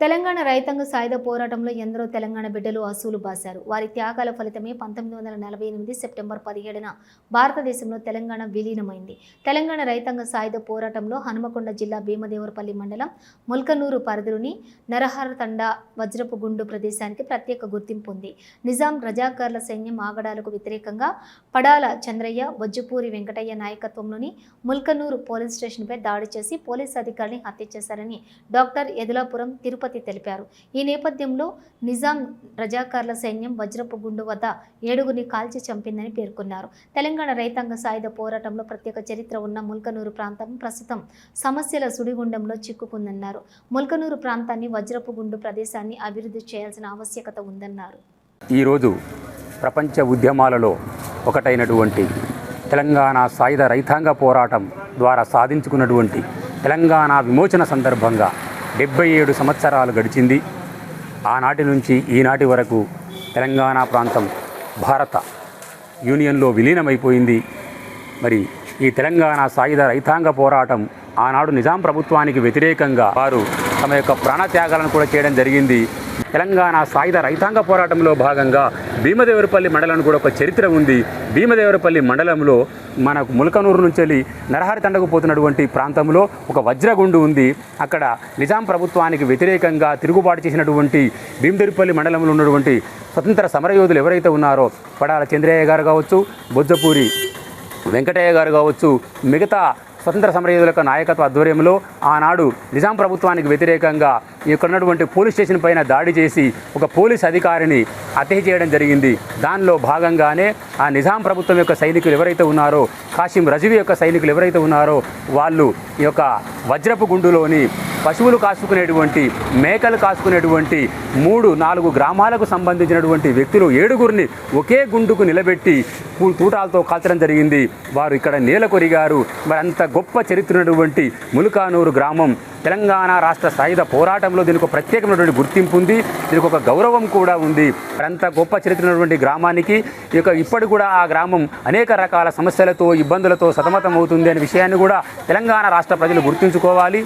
తెలంగాణ రైతాంగ సాయుధ పోరాటంలో ఎందరో తెలంగాణ బిడ్డలు అసూలు బాశారు. వారి త్యాగాల ఫలితమే పంతొమ్మిది వందల నలభై ఎనిమిది సెప్టెంబర్ పదిహేడున భారతదేశంలో తెలంగాణ విలీనమైంది. తెలంగాణ రైతాంగ సాయుధ పోరాటంలో హనుమకొండ జిల్లా భీమదేవరపల్లి మండలం ముల్కనూరు పరిధిలోని నరహరతండ వజ్రపు గుండు ప్రదేశానికి ప్రత్యేక గుర్తింపు ఉంది. నిజాం రజాకార్ల సైన్యం ఆగడాలకు వ్యతిరేకంగా పడాల చంద్రయ్య వజ్జుపూరి వెంకటయ్య నాయకత్వంలోని ముల్కనూరు పోలీస్ స్టేషన్పై దాడి చేసి పోలీస్ అధికారిని హత్య చేశారని డాక్టర్ ఎదులాపురం తిరుపతి తెలిపారు. ఈ నేపథ్యంలో నిజాం రజాకార్ల సైన్యం వజ్రపు గుండు వద్ద ఏడుగురిని కాల్చి చంపిందని పేర్కొన్నారు. తెలంగాణ రైతాంగ సాయుధ పోరాటంలో ప్రత్యేక చరిత్ర ఉన్న ముల్కనూరు ప్రాంతం ప్రస్తుతం సమస్యల సుడిగుండంలో చిక్కుకుందన్నారు. ముల్కనూరు ప్రాంతాన్ని వజ్రపు గుండు ప్రదేశాన్ని అభివృద్ధి చేయాల్సిన ఆవశ్యకత ఉందన్నారు. ఈరోజు ప్రపంచ ఉద్యమాలలో ఒకటైనటువంటి తెలంగాణ సాయుధ రైతాంగ పోరాటం ద్వారా సాధించుకున్నటువంటి తెలంగాణ విమోచన సందర్భంగా డెబ్బై ఏడు సంవత్సరాలు గడిచింది. ఆనాటి నుంచి ఈనాటి వరకు తెలంగాణ ప్రాంతం భారత యూనియన్లో విలీనమైపోయింది. మరి ఈ తెలంగాణ సాయుధ రైతాంగ పోరాటం ఆనాడు నిజాం ప్రభుత్వానికి వ్యతిరేకంగా వారు తమ యొక్క ప్రాణత్యాగాలను కూడా చేయడం జరిగింది. తెలంగాణ సాయుధ రైతాంగ పోరాటంలో భాగంగా భీమదేవరపల్లి మండలం కూడా ఒక చరిత్ర ఉంది. భీమదేవరపల్లి మండలంలో మనకు ములకనూరు నుంచి వెళ్ళి నరహరి తండకు పోతున్నటువంటి ప్రాంతంలో ఒక వజ్రగుండు ఉంది. అక్కడ నిజాం ప్రభుత్వానికి వ్యతిరేకంగా తిరుగుబాటు చేసినటువంటి భీమదేవరపల్లి మండలంలో ఉన్నటువంటి స్వతంత్ర సమరయోధులు ఎవరైతే ఉన్నారో పడాల చంద్రయ్య గారు కావచ్చు బొజ్జపూరి వెంకటయ్య గారు కావచ్చు మిగతా స్వతంత్ర సమరయోధుల నాయకత్వ ఆధ్వర్యంలో ఆనాడు నిజాం ప్రభుత్వానికి వ్యతిరేకంగా ఇక్కడ ఉన్నటువంటి పోలీస్ స్టేషన్ పైన దాడి చేసి ఒక పోలీస్ అధికారిని హత్య చేయడం జరిగింది. దానిలో భాగంగానే ఆ నిజాం ప్రభుత్వం యొక్క సైనికులు ఎవరైతే ఉన్నారో కాశీం రజవి యొక్క సైనికులు ఎవరైతే ఉన్నారో వాళ్ళు ఈ యొక్క వజ్రపు గుండులోని పశువులు కాసుకునేటువంటి మేకలు కాసుకునేటువంటి మూడు నాలుగు గ్రామాలకు సంబంధించినటువంటి వ్యక్తులు ఏడుగురిని ఒకే గుండుకు నిలబెట్టి తూటాలతో కాల్చడం జరిగింది. వారు ఇక్కడ నేలకొరిగారు మరి అంత గొప్ప చరిత్ర ఉన్నటువంటి ములుకానూరు గ్రామం తెలంగాణ రాష్ట్ర సాయుధ పోరాటంలో దీనికి ప్రత్యేకమైనటువంటి గుర్తింపు ఉంది. దీనికి ఒక గౌరవం కూడా ఉంది. అంత గొప్ప చరిత్ర ఉన్నటువంటి గ్రామానికి ఈ యొక్క ఇప్పటి కూడా ఆ గ్రామం అనేక రకాల సమస్యలతో ఇబ్బందులతో సతమతం అవుతుంది అనే విషయాన్ని కూడా తెలంగాణ రాష్ట్ర ప్రజలు గుర్తుంచుకోవాలి.